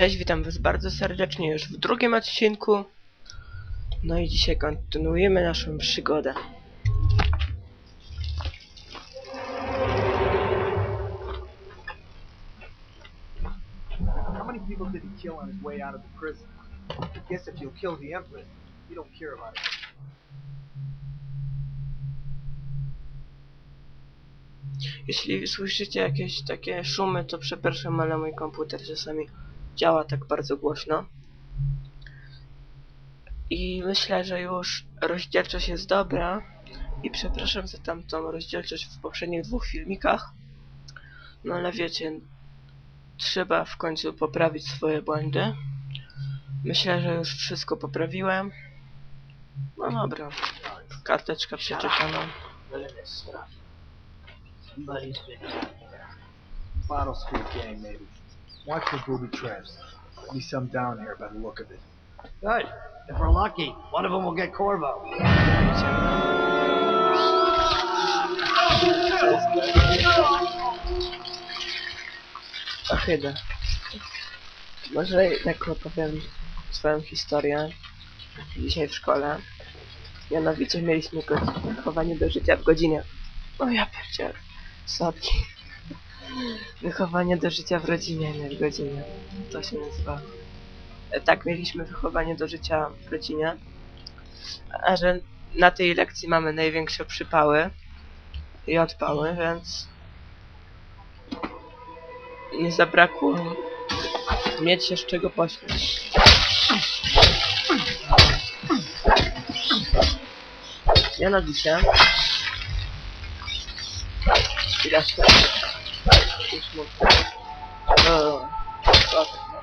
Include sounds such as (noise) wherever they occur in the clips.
Cześć, witam was bardzo serdecznie już w drugim odcinku. No i dzisiaj kontynuujemy naszą przygodę. How many people did he kill on his way out of the prison? I guess if you'll kill the Empress, you don't care about it. Jeśli słyszycie jakieś takie szumy, to przepraszam, ale mój komputer czasami działa tak bardzo głośno. I myślę, że już rozdzielczość jest dobra. I przepraszam za tamtą rozdzielczość w poprzednich dwóch filmikach. No ale wiecie, trzeba w końcu poprawić swoje błędy. Myślę, że już wszystko poprawiłem. No dobra, karteczka Street gang, maybe. Watch for booby traps. Be some down here by the look of it. Good. If we're lucky, one of them will get Corvo. Ochyda. Może tak opowiem swoją historię dzisiaj w szkole. Mianowicie mieliśmy wychowanie do życia w godzinie. O ja pierdzielę. Słodki. Wychowanie do życia w rodzinie, nie w godzinie. To się nazywa. Tak, mieliśmy wychowanie do życia w rodzinie. A że na tej lekcji mamy największe przypały i odpały, więc nie zabrakło mieć się z czego pośmiać. Mianowicie chwileczkę o, o, no,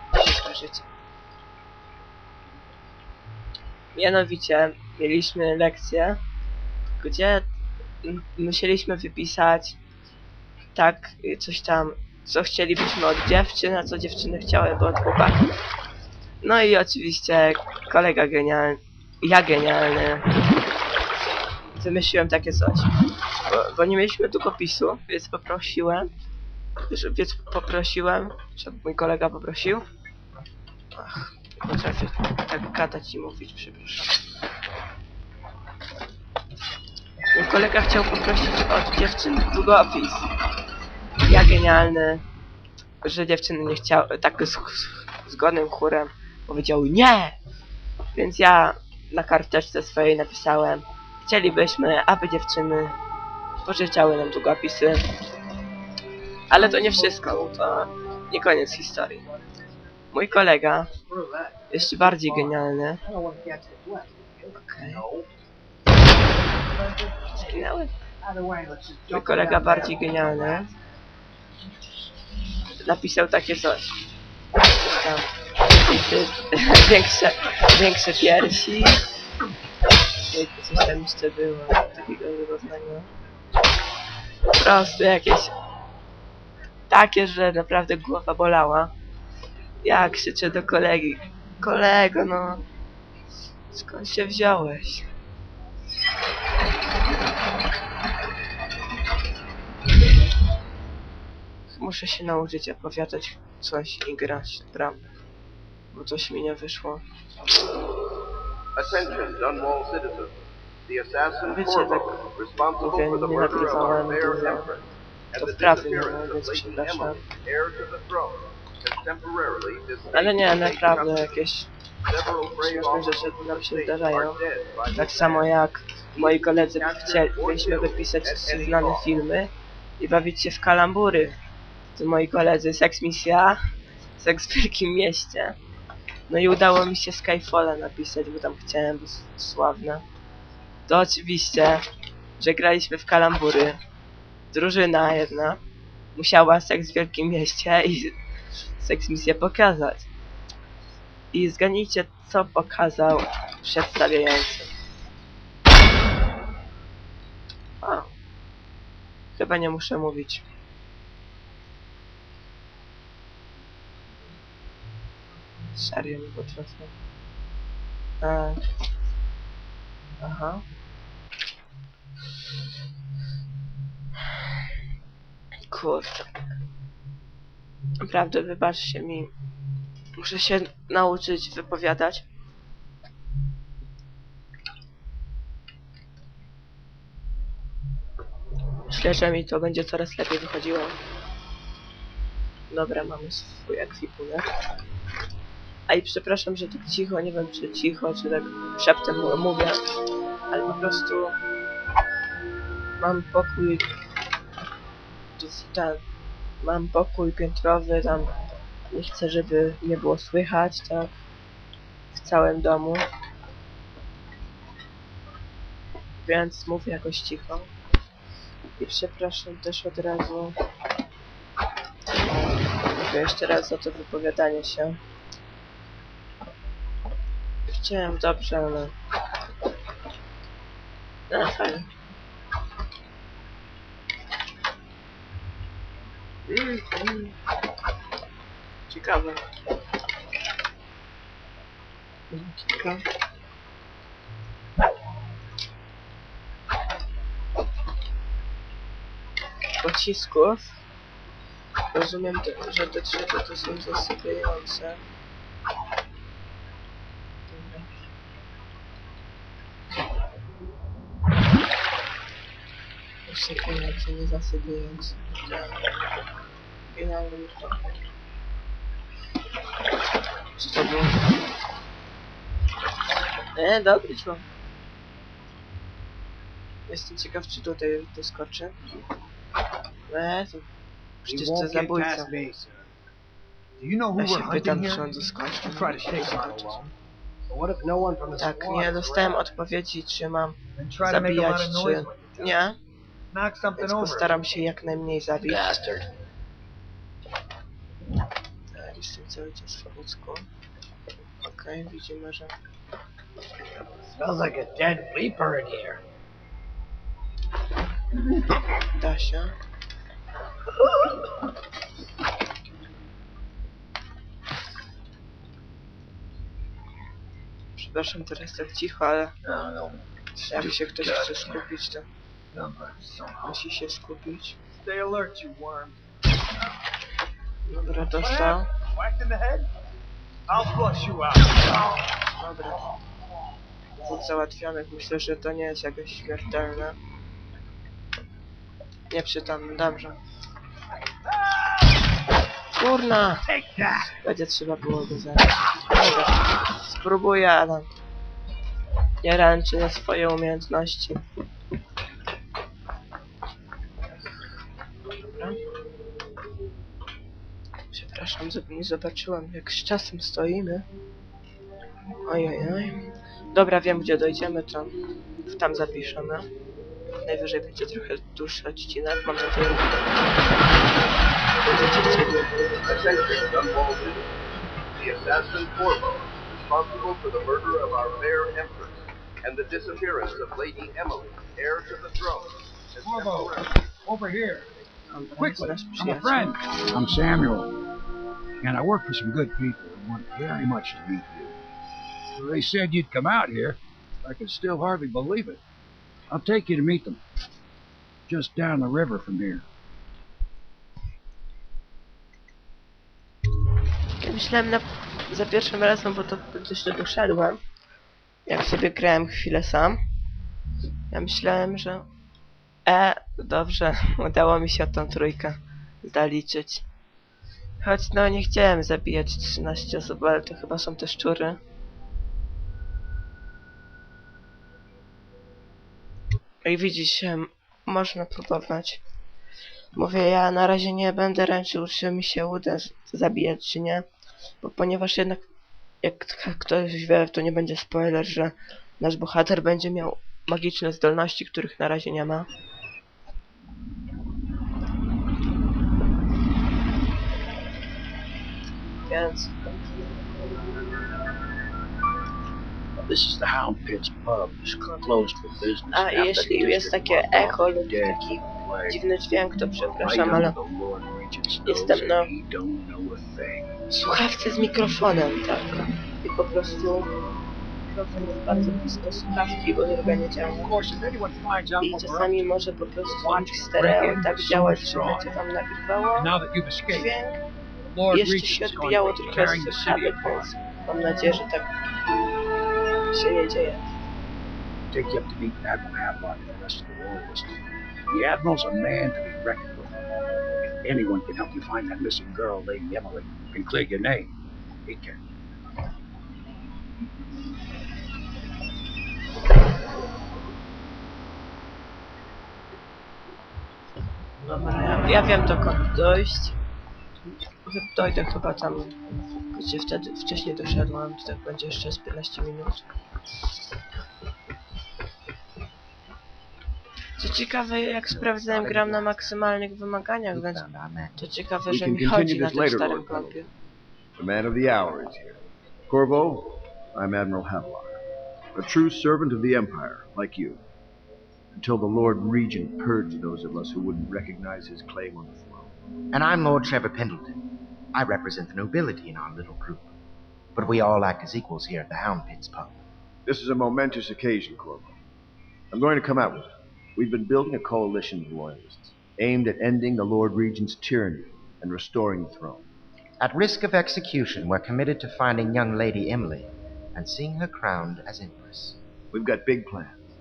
mianowicie mieliśmy lekcję gdzie musieliśmy wypisać tak y, coś tam co chcielibyśmy od dziewczyn, a co dziewczyny chciałyby od chłopaków. No i oczywiście kolega genialny, ja genialny, wymyśliłem takie coś. Bo, bo nie mieliśmy długopisu, więc poprosiłem, więc poprosiłem, żeby mój kolega poprosił. Ach, potrafię tak gadać i mówić, przepraszam. Mój kolega chciał poprosić od dziewczyn długopis ja genialny, że dziewczyny nie chciały, tak z, z zgodnym chórem powiedziały nie! Więc ja na karteczce swojej napisałem, chcielibyśmy, aby dziewczyny pożyczały nam długopisy. Ale to nie wszystko, to nie koniec historii. Mój kolega, jeszcze bardziej genialny, No. zginęły. Mój kolega bardziej genialny napisał takie coś. Tam. (laughs) Większe, większe, piersi. Coś tam jeszcze było takiego rozwiązania. Po prostu jakieś takie, że naprawdę głowa bolała. Ja krzyczę do kolegi. Kolego, no. Skąd się wziąłeś? Muszę się nauczyć opowiadać coś i grać, prawda? Bo coś mi nie wyszło. Attention, Dunwall citizens. The assassin Wiecie, Corvo, tak responsible mówię, for the nie murder of our empress To przepraszam. Heir to has temporarily displaced Ale nie, naprawdę jakieś śmieszne rzeczy nam się zdarzają. Tak samo jak moi koledzy chcieli, mieliśmy wypisać trzy znane filmy i bawić się w kalambury. To moi koledzy Sex Misja, Seks w Wielkim Mieście. No i udało mi się Skyfalla napisać, bo tam chciałem być sławne. To oczywiście, że graliśmy w kalambury. Drużyna jedna musiała Seks w Wielkim Mieście i Seks Misję pokazać. I zgadnijcie, co pokazał przedstawiający. A. Chyba nie muszę mówić. Serio nie potrafię. E. Aha. Kurde. Naprawdę, wybaczcie mi Muszę się nauczyć wypowiadać. Myślę, że mi to będzie coraz lepiej wychodziło. Dobra, mamy swój ekwipunek. A i przepraszam, że tak cicho, nie wiem czy cicho, czy tak szeptem mówię, ale po prostu mam pokój ten, mam pokój piętrowy, tam nie chcę, żeby nie było słychać, tak, w całym domu. Więc mówię jakoś cicho. I przepraszam też od razu. Mówię jeszcze raz za to wypowiadanie się. Chciałem dobrze, ale... No, fajnie. Mm, mm. Ciekawe. Kilka. Pocisków. Rozumiem, że te trzy to, to są zasypiające. Zasypiające, nie zasypiające. To było? E, dobry człowiek. Jestem ciekaw, czy tutaj doskoczy. E, to przecież to zabójca. Do you know who Ja się pytam, czy on doskoczy. No Tak, nie dostałem odpowiedzi, czy mam zabijać, czy... Nie, więc postaram się jak najmniej zabić. Jestem cały czas w łódzku. Okej, widzimy, że... Smells like a dead bleeper in here. Da się. Przepraszam, teraz tak cicho, ale jak się ktoś chce skupić, to musi się skupić. Stay alert, you worm. Dobra, dostał. Whacked in the head? I'll flush you out. Dobra. Dwóch załatwionych. Myślę, że to nie jest jakoś śmiertelne. Nie przytam, dobrze. Kurna! Będzie trzeba było go zabić. Dobra. Spróbuję, ale... Nie ręczy na swoje umiejętności. Dobra. Przepraszam, nie zobaczyłam jak z czasem stoimy. Ojej, oj. Dobra, wiem gdzie dojdziemy, to tam zapiszemy. Najwyżej będzie trochę dłuższy odcinek, mam nadzieję. że Będziecie chcieli. Attention, Dunwall The assassin Corvo, responsible for the murder of our fair empress and the disappearance of Lady Emily, heir to the throne, Corvo. Over here. Quickly, I'm a friend. I'm Samuel, and I work for some good people who want very much to meet you. They said you'd come out here. I can still hardly believe it. I'll take you to meet them. Just down the river from here. Ja myślałem na, za pierwszym razem, bo to jeszcze doszedłem. Jak sobie grałem chwilę sam. Ja myślałem, że... E, dobrze, (laughs) udało mi się tą trójkę zaliczyć. Choć no nie chciałem zabijać 13 osób, ale to chyba są te szczury. I widzisz, można próbować. Mówię, ja na razie nie będę ręczył, czy mi się uda zabijać, czy nie. Bo ponieważ jednak, jak ktoś wie, to nie będzie spoiler, że nasz bohater będzie miał magiczne zdolności, których na razie nie ma. Więc This is the Hound Pits pub. It's closed for business. A jeśli jest takie echo lub taki dziwny dźwięk, to przepraszam, ale jestem na słuchawce z mikrofonem, tak. I po prostu mikrofon jest bardzo blisko słuchawki, bo druga nie działa. I czasami może po prostu stereo tak działać, że będzie wam nagrywało dźwięk, Jeszcze Regent's się going odbijało to be trochę tearing the z city szabek, apart. więc mam nadzieję, że tak się nie dzieje. Take you up to meet Admiral Havelock and the rest of the royalists. The Admiral's a man to be reckoned with. If anyone can help you find that missing girl, Lady Emily, and clear your name, he can. Dobra, ja, ja wiem dokąd dojść. Dojdę chyba tam, gdzie wtedy wcześniej doszedłem, to tak będzie jeszcze z 15 minut. Co ciekawe, jak sprawdzałem, gram na maksymalnych wymaganiach, więc to ciekawe, że mi chodzi na tym starym kompie. The man of the hour is here. Corvo, I'm Admiral Havelock, a true servant of the Empire, like you. Until the Lord Regent purged those of us who wouldn't recognize his claim on the throne. And I'm Lord Trevor Pendleton. I represent the nobility in our little group. But we all act as equals here at the Hound Pits pub. This is a momentous occasion, Corvo. I'm going to come out with it. We've been building a coalition of loyalists, aimed at ending the Lord Regent's tyranny and restoring the throne. At risk of execution, we're committed to finding young Lady Emily and seeing her crowned as Empress. We've got big plans,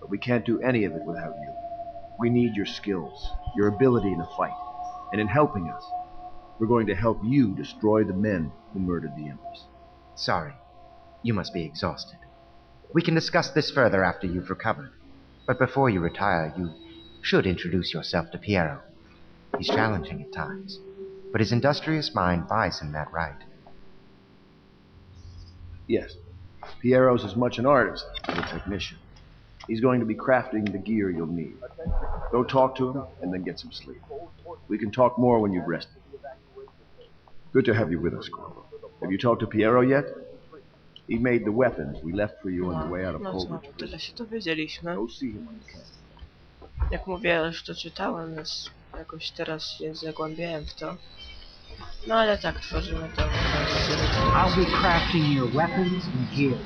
but we can't do any of it without you. We need your skills, your ability in a fight, and in helping us, we're going to help you destroy the men who murdered the Empress. Sorry, you must be exhausted. We can discuss this further after you've recovered. But before you retire, you should introduce yourself to Piero. He's challenging at times, but his industrious mind buys him that right. Yes, Piero's as much an artist as a technician. He's going to be crafting the gear you'll need. Go talk to him and then get some sleep. We can talk more when you've rested. Good to have you with us, Corvo. Have you talked to Piero yet? He made the weapons we left for you on the way out of No co, Poldridge. tyle się dowiedzieliśmy. Go see him when you can. Jak mówię, już to czytałem, więc jakoś teraz się zagłębiałem w to. No ale tak, tworzymy to. I'll be crafting your weapons and gear.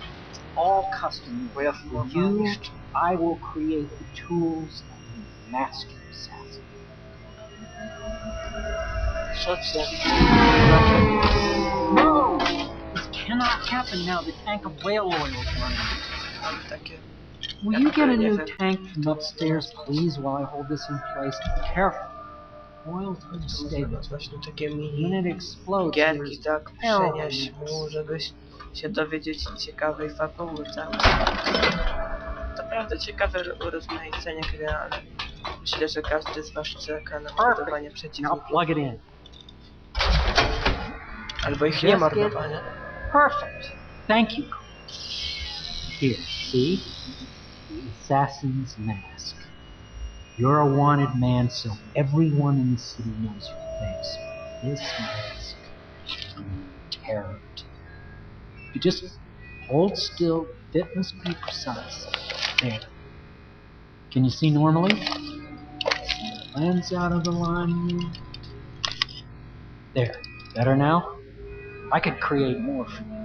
All custom for used, I will create the tools of the master assassin. Szocne. No! This cannot happen now. The tank of whale oil is running. Mam. Will you get a new tank from upstairs, please, while I hold this in place? Be careful. Oil's unstable. Właśnie takie mini When it explodes, there's tak? peril in this. mu, żebyś się dowiedzieć ciekawej fabuły. To prawda ciekawe ro- urozmaicenie gry, ale myślę, że każdy z was czeka na mordowanie przeciwników. plug it in. Albo ich nie mordowanie. Perfect. Thank you. Here, see? The assassin's mask. You're a wanted man, so everyone in the city knows your face. This mask terror. You just hold still, fit must be precise. There. Can you see normally? Lens out of the line. There. Better now? I could create more for you.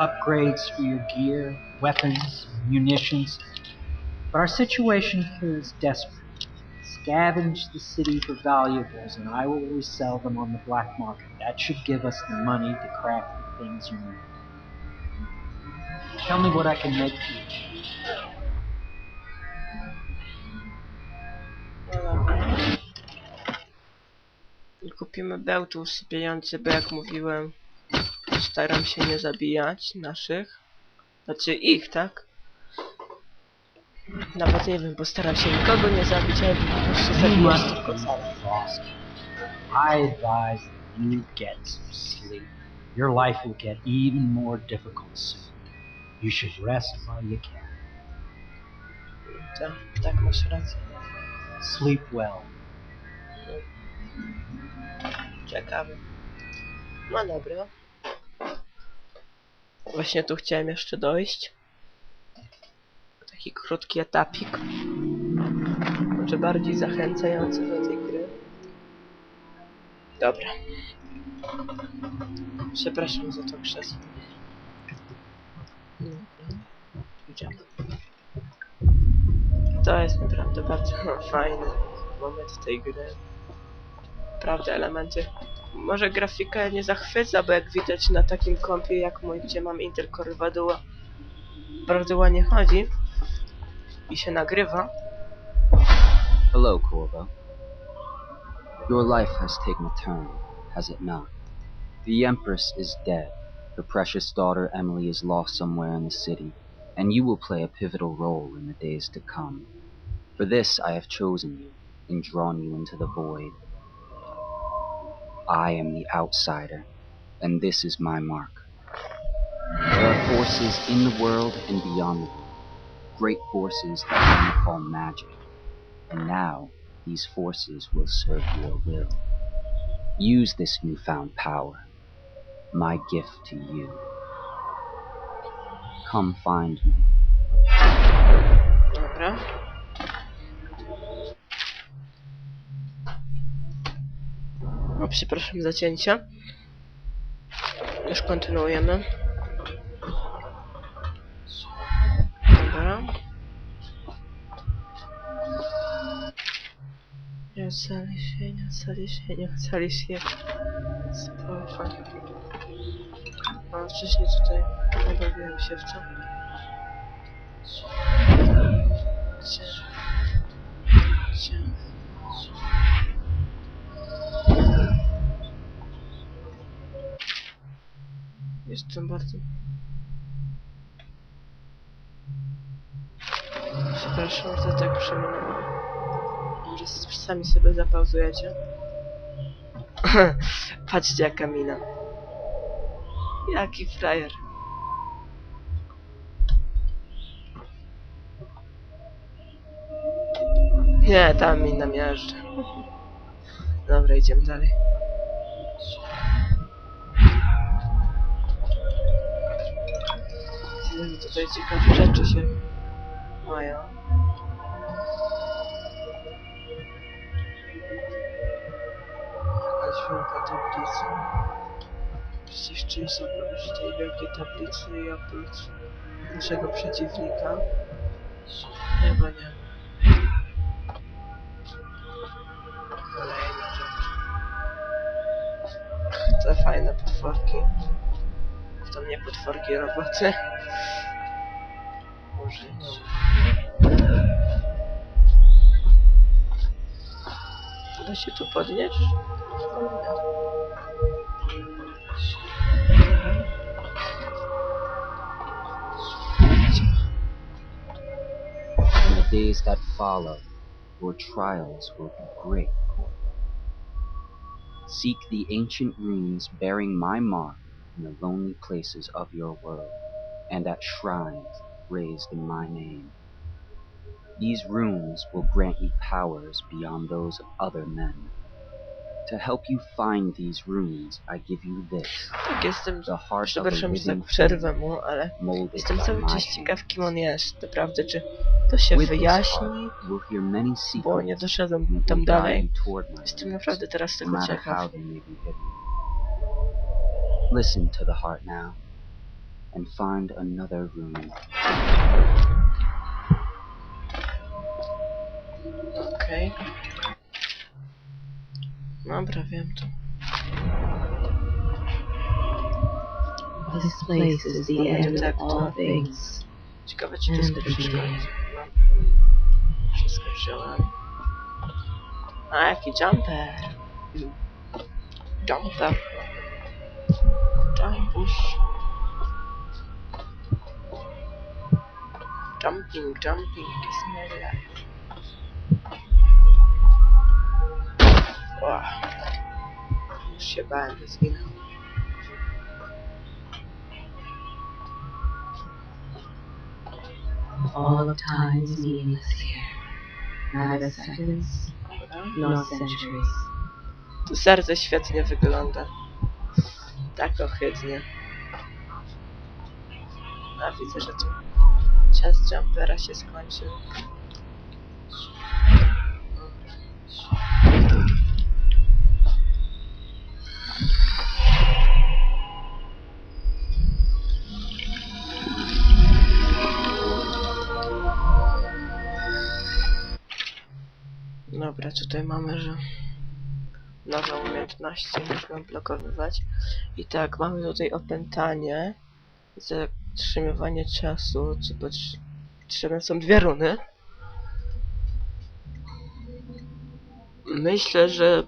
Upgrades for your gear, weapons, munitions. But our situation here is desperate. Scavenge the city for valuables, and I will resell them on the black market. That should give us the money to craft the things you need. Tell me what I can make. I Kupimy bełt usypiający, bo jak mówiłem, staram się nie zabijać naszych. Znaczy ich, tak? Nawet nie wiem, postaram się nikogo nie zabić, ale po prostu must tylko. I advise that you get some sleep. Your life will get even more difficult soon. You should rest while you can. Tak, tak, masz rację. Sleep well. Ciekawe. No dobra. Właśnie tu chciałem jeszcze dojść. Taki krótki etapik. Może bardziej zachęcający do tej gry. Dobra. Przepraszam za to krzesło. Dobra. Idziemy. To jest naprawdę bardzo (laughs) fajny moment tej gry. Naprawdę elementy Może grafika nie zachwyca, bo jak widać na takim kompie jak mój, gdzie mam Intel Core 2 Duo, bardzo ładnie chodzi i się nagrywa. Hello, Corvo. Your life has taken a turn, has it not? The Empress is dead. Her precious daughter Emily is lost somewhere in the city, and you will play a pivotal role in the days to come. For this I have chosen you and drawn you into the void. I am the outsider, and this is my mark. There are forces in the world and beyond the world, great forces that we call magic. And now, these forces will serve your will. Use this newfound power, my gift to you. Come find me. Dobra. O, przepraszam za cięcie. Już kontynuujemy. Dobra. Ocali się, nie ocali się, nie ocali się. Spoko. A wcześniej tutaj nie bawiłem się w co. Gdzie? Gdzie? Jestem bardzo... Przepraszam, że tak przeminęłam. Może sami sobie zapauzujecie. (laughs) Patrzcie jaka mina. Jaki frajer. Nie, tam mi namiażdżę. Dobra, idziemy dalej. Tutaj ciekawe rzeczy się mają. Jakaś wielka tablica. Przecież część oprócz tej wielkiej tablicy i oprócz naszego przeciwnika. Chyba nie. Kolejna rzecz. Te fajne potworki. To mnie potworki roboty. Użyć. Da się tu podnieść? Days that follow, your trials will be great. Seek the ancient runes bearing my mark in the lonely places of your world, and at shrines raised in my name. These runes will grant you powers beyond those of other men. To help you find these runes, I give you this, Tak, jestem... the heart of Przepraszam, że tak przerwę mu, ale jestem cały czas ciekaw, kim on jest. Naprawdę, czy to się wyjaśni? heart, you will many Bo nie doszedłem tam dalej. Jestem naprawdę teraz tego ciekaw. how they may be hidden. Listen to the heart now, and find another rune. Okej. Dobra, wiem to. This place is the end of all things. Ciekawe, czy to skuteczne. beginning. Wszystko wziąłem. A, jaki jumper. Jumper. Jumpush. Jumping, jumping is my life. O, już się bałem, że zginę. All of time is meaningless here. Neither seconds nor centuries. Tu serce świetnie wygląda. Tak ohydnie. A widzę, że tu czas jumpera się skończył. Dobra, tutaj mamy, że nowe umiejętności, można blokowywać. I tak, mamy tutaj opętanie, zatrzymywanie czasu, co potr- potrzebne są dwie runy. Myślę, że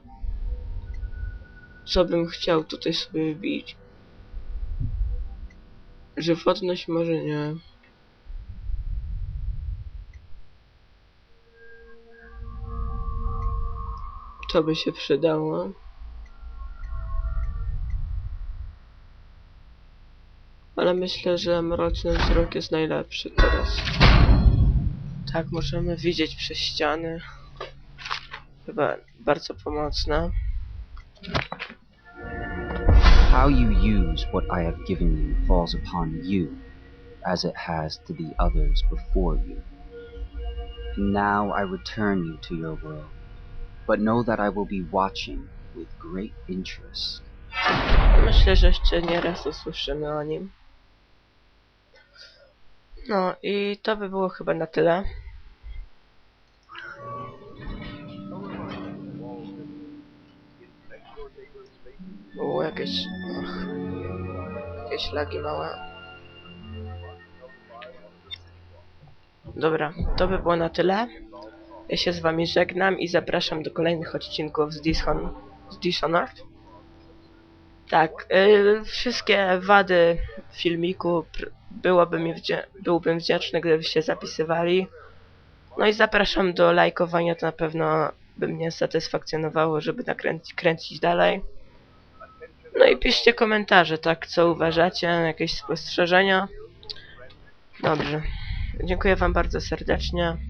co bym chciał tutaj sobie wbić. Żywotność może nie. To by się przydało. Ale myślę, że mroczny wzrok jest najlepszy teraz. Tak, możemy widzieć przez ściany. Chyba bardzo pomocne. How you use what I have given you falls upon you, as it has to the others before you. And now I return you to your world, but know that I will be watching with great interest. Myślę, że jeszcze nie raz usłyszymy o nim. No i to by było chyba na tyle. Było jakieś... Jakieś lagi małe. Dobra, to by było na tyle. Ja się z wami żegnam i zapraszam do kolejnych odcinków z, Dishon z Dishonored. Tak, y, wszystkie wady filmiku byłoby mi byłbym wdzięczny, gdybyście zapisywali. No i zapraszam do lajkowania, to na pewno by mnie satysfakcjonowało, żeby nakręcić kręcić dalej. No i piszcie komentarze, tak, co uważacie, jakieś spostrzeżenia. Dobrze. Dziękuję wam bardzo serdecznie.